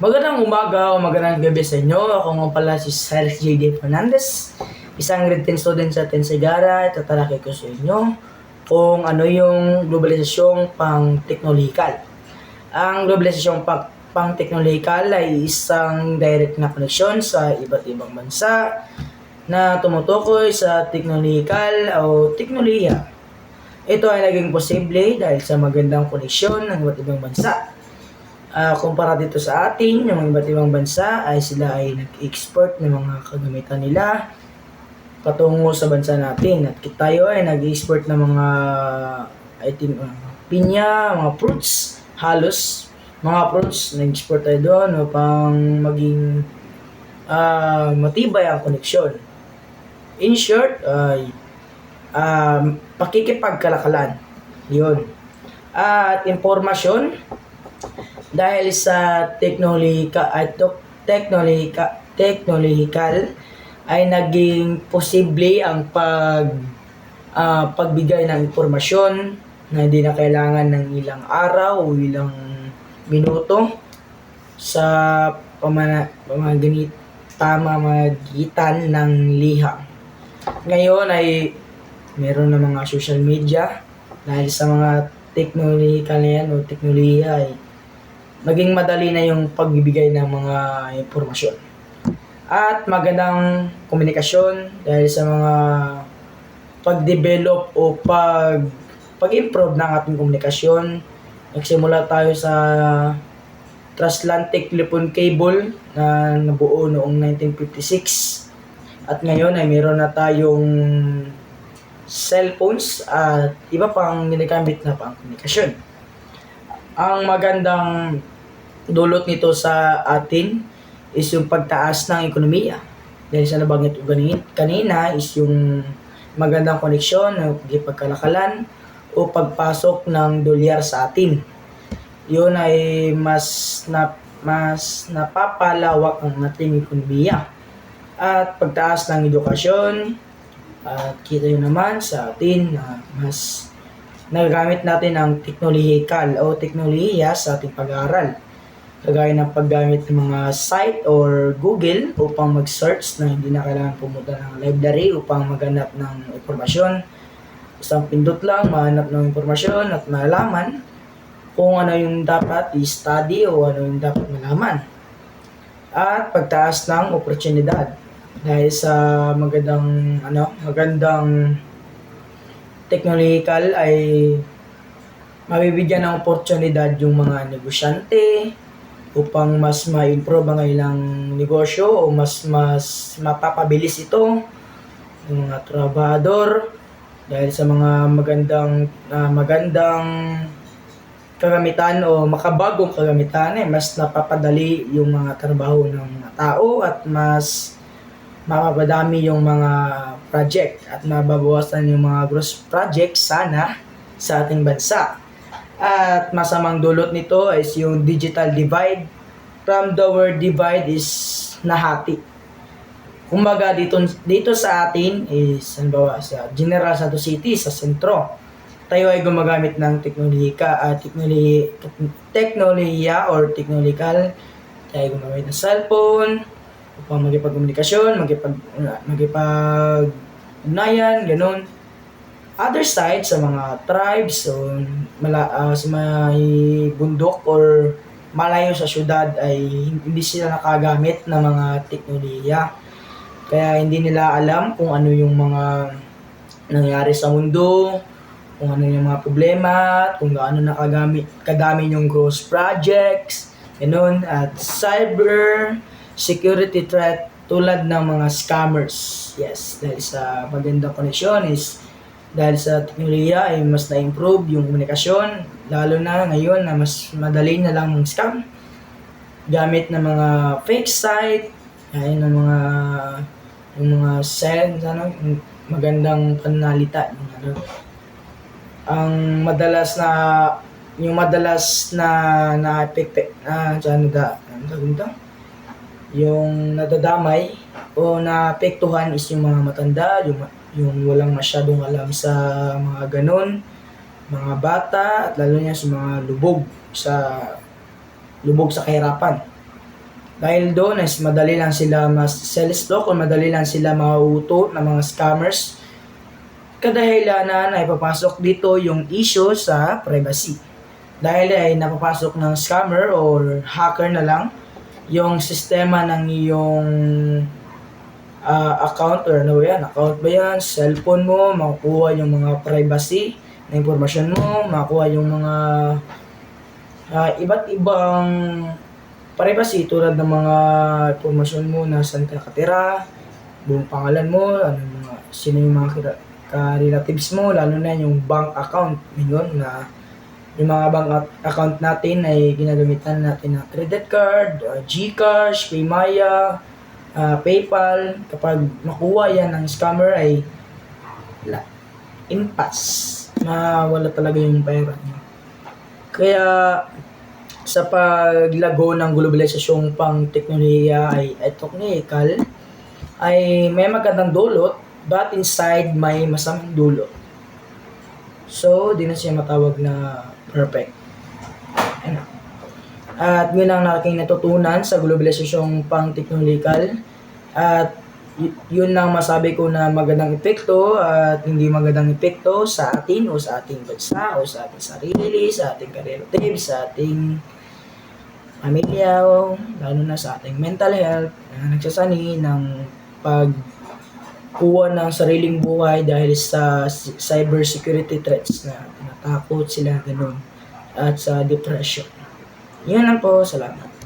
Magandang umaga o magandang gabi sa inyo. Ako nga pala si Cyrus J.D. Fernandez, isang grade 10 student sa Tensegara. Tatalakay ko sa inyo kung ano yung globalisasyong pang-teknolikal. Ang globalisasyong pang pang-teknolikal ay isang direct na koneksyon sa iba't ibang bansa na tumutukoy sa teknolikal o teknolohiya. Ito ay naging posible dahil sa magandang koneksyon ng iba't ibang bansa Ah, kumpara dito sa atin, yung iba't ibang bansa ay sila ay nag-export ng mga kagamitan nila patungo sa bansa natin. At tayo ay nag-export ng mga I think uh, pinya, mga fruits, halos mga fruits nag-export tayo doon upang maging ah, matibay ang koneksyon. In short, ay um, pakikipagkalakalan. Yun. At impormasyon, dahil sa teknolohika at teknolohika teknolohikal ay naging posible ang pag ah, pagbigay ng impormasyon na hindi na kailangan ng ilang araw o ilang minuto sa pamana, pamaganit, pamamagitan ng liham. Ngayon ay meron na mga social media dahil sa mga teknolohikal na yan o teknolohiya ay maging madali na yung pagbibigay ng mga impormasyon. At magandang komunikasyon dahil sa mga pag-develop o pag pag-improve ng ating komunikasyon. Nagsimula tayo sa transatlantic telephone cable na nabuo noong 1956. At ngayon ay meron na tayong cellphones at iba pang ginagamit na pang komunikasyon. Ang magandang dulot nito sa atin is yung pagtaas ng ekonomiya. Dahil sa nabanggit ko kanina is yung magandang koneksyon ng pagkalakalan o pagpasok ng dolyar sa atin. Yun ay mas na, mas napapalawak ang ating ekonomiya. At pagtaas ng edukasyon, at kita yun naman sa atin na mas nagagamit natin ang teknolohikal o teknolohiya sa ating pag-aaral. Kagaya ng paggamit ng mga site or Google upang mag-search na hindi na kailangan pumunta ng library upang maghanap ng impormasyon. Isang pindot lang, mahanap ng impormasyon at malaman kung ano yung dapat i-study o ano yung dapat malaman. At pagtaas ng oportunidad dahil sa magandang ano, magandang technological ay mabibigyan ng oportunidad yung mga negosyante upang mas ma-improve ang ilang negosyo o mas mas mapapabilis ito ng mga trabahador dahil sa mga magandang ah, magandang kagamitan o makabagong kagamitan eh mas napapadali yung mga trabaho ng mga tao at mas mapapadami yung mga project at mababawasan yung mga gross project sana sa ating bansa. At masamang dulot nito is yung digital divide. From the word divide is nahati. Kumbaga dito dito sa atin is halimbawa sa General Santos City sa sentro. Tayo ay gumagamit ng teknolohika at teknolohi, teknolohiya or technological. Tayo gumagamit ng cellphone upang magipagkomunikasyon, magipag magipag ugnayan, ganun other side sa mga tribes o mala, ah, sa may bundok or malayo sa syudad ay hindi sila nakagamit ng mga teknolohiya. Kaya hindi nila alam kung ano yung mga nangyari sa mundo, kung ano yung mga problema, kung gaano nakagamit kadami yung gross projects, ganun, at cyber security threat tulad ng mga scammers. Yes, dahil sa magandang koneksyon is dahil sa teknolohiya ay mas na-improve yung komunikasyon, lalo na ngayon na mas madali na lang ng scam gamit ng mga fake site, ay ng mga yung mga send, ano, magandang pananalita, yung ano, ang madalas na yung madalas na na epekte na ano da ano nito? yung nadadamay o naapektuhan is yung mga matanda, yung, yung walang masyadong alam sa mga ganon, mga bata, at lalo niya sa mga lubog sa lubog sa kahirapan. Dahil doon is madali lang sila mas sell stock o madali lang sila mauto ng mga scammers. Kadahilanan ay papasok dito yung issue sa privacy. Dahil ay napapasok ng scammer or hacker na lang yung sistema ng iyong ah, account or ano yan, account ba yan, cellphone mo, makukuha yung mga privacy na impormasyon mo, makukuha yung mga ah, iba't ibang privacy tulad ng mga impormasyon mo na saan ka nakatira, buong pangalan mo, ano mga, sino yung mga ka-relatives mo, lalo na yung bank account ngayon na yung mga bank ac- account natin ay ginagamitan natin na credit card, uh, GCash, Paymaya, ah, PayPal. Kapag makuha yan ng scammer ay la, impasse. Mawala talaga yung pera niyo. Kaya sa paglago ng globalisasyong pang teknolohiya ay, ay technical ay may magandang dulot but inside may masamang dulot. So, di na siya matawag na perfect. At yun ang aking natutunan sa globalisasyong pang teknolikal. At yun ang masabi ko na magandang epekto at hindi magandang epekto sa atin o sa ating bansa o sa ating sarili, sa ating relatives, sa ating pamilya o lalo na sa ating mental health na nagsasani ng pagkuha ng sariling buhay dahil sa c- cyber security threats na tinatakot sila ganun at sa depression. Yun lang po, salamat.